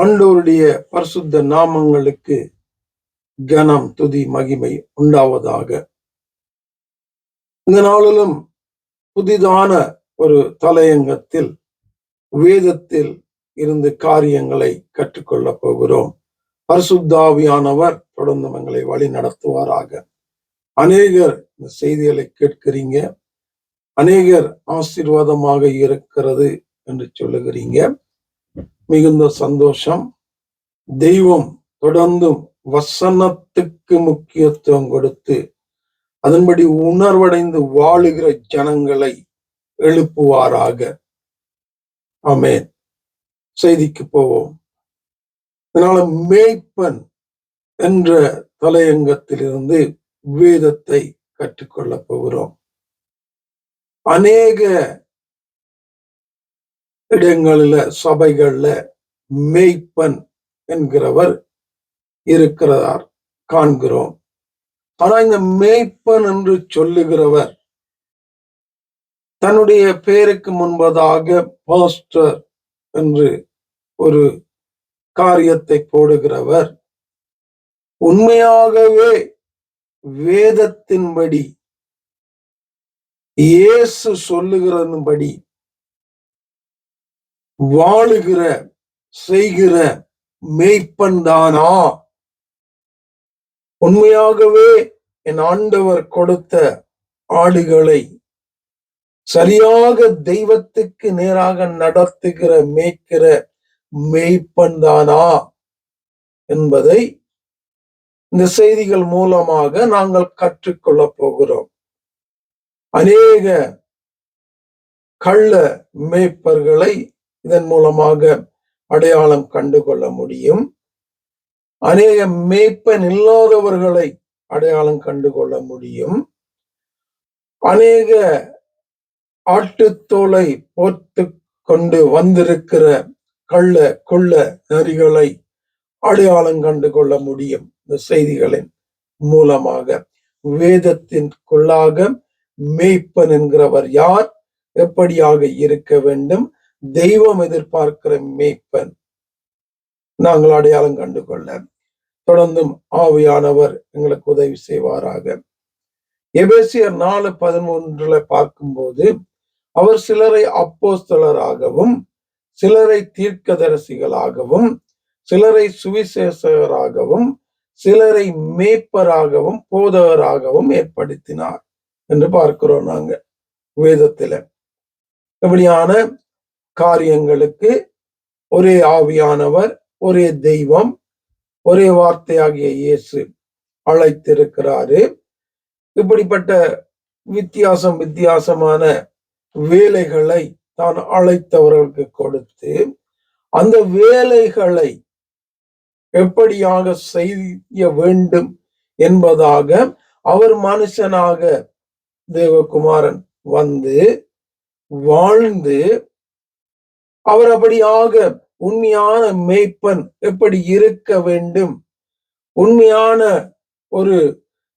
ஆண்டோருடைய பரிசுத்த நாமங்களுக்கு கனம் துதி மகிமை உண்டாவதாக. இந்த நாளிலும் புதிதான ஒரு தலையங்கத்தில் வேதத்தில் இருந்து காரியங்களை கற்றுக்கொள்ளப் போகிறோம். பரிசுத்தாவியானவர் தொடர்ந்து எங்களை வழி நடத்துவாராக. அநேகர் இந்த செய்திகளை கேட்கிறீங்க. அநேகர் ஆசீர்வாதமாக இருக்கிறது என்று சொல்லுகிறீங்க. மிகுந்த சந்தோஷம். தெய்வம் தொடர்ந்தும் வசனத்துக்கு முக்கியத்துவம் கொடுத்து அதன்படி உணர்வடைந்து வாழுகிற ஜனங்களை எழுப்புவாராக. ஆமென். செய்திக்கு போவோம். இதனால மேய்ப்பன் என்ற தலையங்கத்திலிருந்து வேதத்தை கற்றுக்கொள்ளப் போகிறோம். அநேக இடங்களில் சபைகளில் மேய்ப்பன் என்கிறவர் இருக்கிறதார் காண்கிறோம். ஆனா இந்த மேய்ப்பன் என்று சொல்லுகிறவர் தன்னுடைய பெயருக்கு முன்பதாக பாஸ்டர் என்று ஒரு காரியத்தை போடுகிறவர். உண்மையாகவே வேதத்தின்படி இயேசு சொல்லுகிறதன்படி வாழுகிற செய்கிற மெய்ப்பன் தானா உண்மையாகவே என் ஆண்டவர் கொடுத்த ஆடுகளை சரியாக தெய்வத்துக்கு நேராக நடத்துகிற மேய்க்கிற மெய்ப்பன் தானா என்பதை இந்த செய்திகள் மூலமாக நாங்கள் கற்றுக்கொள்ளப் போகிறோம். அநேக கள்ள மேய்ப்பர்களை இதன் மூலமாக அடையாளம் கண்டுகொள்ள முடியும். அநேக மேய்ப்பன் இல்லாதவர்களை அடையாளம் கண்டுகொள்ள முடியும். அநேக ஆட்டுத்தோலை போட்டு கொண்டு வந்திருக்கிற கள்ள கொள்ள நரிகளை அடையாளம் கண்டு கொள்ள முடியும். இந்த செய்திகளின் மூலமாக வேதத்திற்குள்ளாக மேய்ப்பன் என்கிறவர் யார்? எப்படியாக இருக்க வேண்டும்? தெய்வம் எதிர்பார்க்கிற மேய்ப்பன் நாங்கள் அடையாளம் கண்டு கொள்ள தொடர்ந்தும் ஆவியானவர் எங்களுக்கு உதவி செய்வாராக. எபேசியர் நாலு பதிமூன்றுல பார்க்கும்போது அவர் சிலரை அப்போஸ்தலராகவும் சிலரை தீர்க்கதரிசிகளாகவும் சிலரை சுவிசேஷகராகவும் சிலரை மேய்ப்பராகவும் போதகராகவும் ஏற்படுத்தினார் என்று பார்க்கிறோம் நாங்க வேதத்துல. இப்படியான காரியங்களுக்கு ஒரே ஆவியானவர் ஒரே தெய்வம் ஒரே வார்த்தையாகிய இயேசு அழைத்திருக்கிறாரு. இப்படிப்பட்ட வித்தியாசம் வித்தியாசமான வேலைகளை தான் அழைத்தவர்களுக்கு கொடுத்து அந்த வேலைகளை எப்படியாக செய்ய வேண்டும் என்பதாக அவர் மனுஷனாக தேவகுமாரன் வந்து வாழ்ந்து அவர் அப்படியாக உண்மையான மேய்ப்பன் எப்படி இருக்க வேண்டும்? உண்மையான ஒரு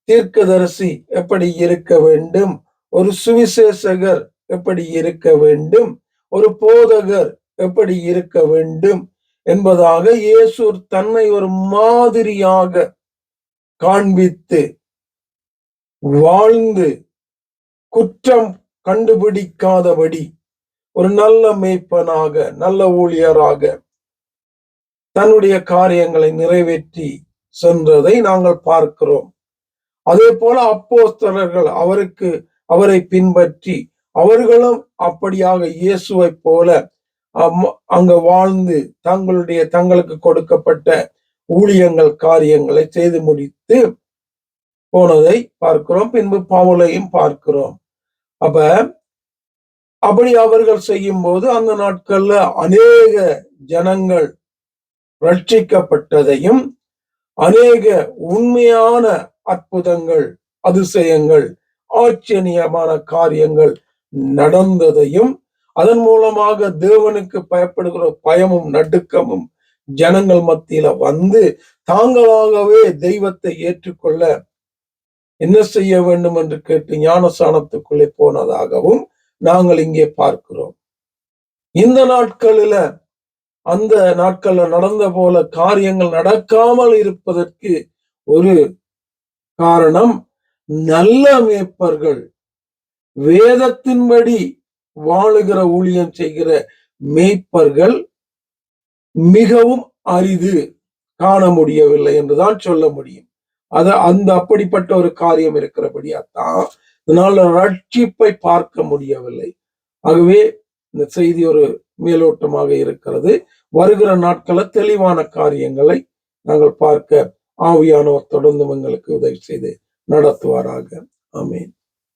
தீர்க்கதரிசி எப்படி இருக்க வேண்டும்? ஒரு சுவிசேஷகர் எப்படி இருக்க வேண்டும்? ஒரு போதகர் எப்படி இருக்க வேண்டும்? என்பதாக இயேசு தன்னை ஒரு மாதிரியாக காண்பித்து வாழ்ந்து குற்றம் கண்டுபிடிக்காதபடி ஒரு நல்ல மேய்ப்பனாக நல்ல ஊழியராக தன்னுடைய காரியங்களை நிறைவேற்றி சென்றதை நாங்கள் பார்க்கிறோம். அதே போல அப்போஸ்தலர்கள் அவருக்கு அவரை பின்பற்றி அவர்களும் அப்படியாக இயேசுவை போல அங்க வாழ்ந்து தங்களுடைய தங்களுக்கு கொடுக்கப்பட்ட ஊழியங்கள் காரியங்களை செய்து முடித்து போனதை பார்க்கிறோம். பின்பு பவுலையும் பார்க்கிறோம். அப்ப அப்படி அவர்கள் செய்யும் போது அந்த நாட்கள்ல அநேக ஜனங்கள் ரட்சிக்கப்பட்டதையும் அநேக உண்மையான அற்புதங்கள் அதிசயங்கள் ஆச்சரியமான காரியங்கள் நடந்ததையும் அதன் மூலமாக தேவனுக்கு பயப்படுகிற பயமும் நடுக்கமும் ஜனங்கள் மத்தியில வந்து தாங்களாகவே தெய்வத்தை ஏற்றுக்கொள்ள என்ன செய்ய வேண்டும் என்று கேட்டு ஞானசானத்துக்குள்ளே போனதாகவும் நாங்கள் இங்கே பார்க்கிறோம். இந்த நாட்களில அந்த நாட்கள்ல நடந்த போல காரியங்கள் நடக்காமல் இருப்பதற்கு ஒரு காரணம் நல்ல மேய்ப்பர்கள் வேதத்தின்படி வாழுகிற ஊழியம் செய்கிற மேய்ப்பர்கள் மிகவும் அரிது காண முடியவில்லை என்றுதான் சொல்ல முடியும். அத அந்த அப்படிப்பட்ட ஒரு காரியம் இருக்கிறபடியாத்தான் இதனால் ரட்சிப்பை பார்க்க முடியவில்லை. ஆகவே இந்த செய்தி ஒரு மேலோட்டமாக இருக்கிறது. வருகிற நாட்களில் தெளிவான காரியங்களை நாங்கள் பார்க்க ஆவியானவர் தொடர்ந்து எங்களுக்கு உதவி செய்து நடத்துவாராக. ஆமீன்.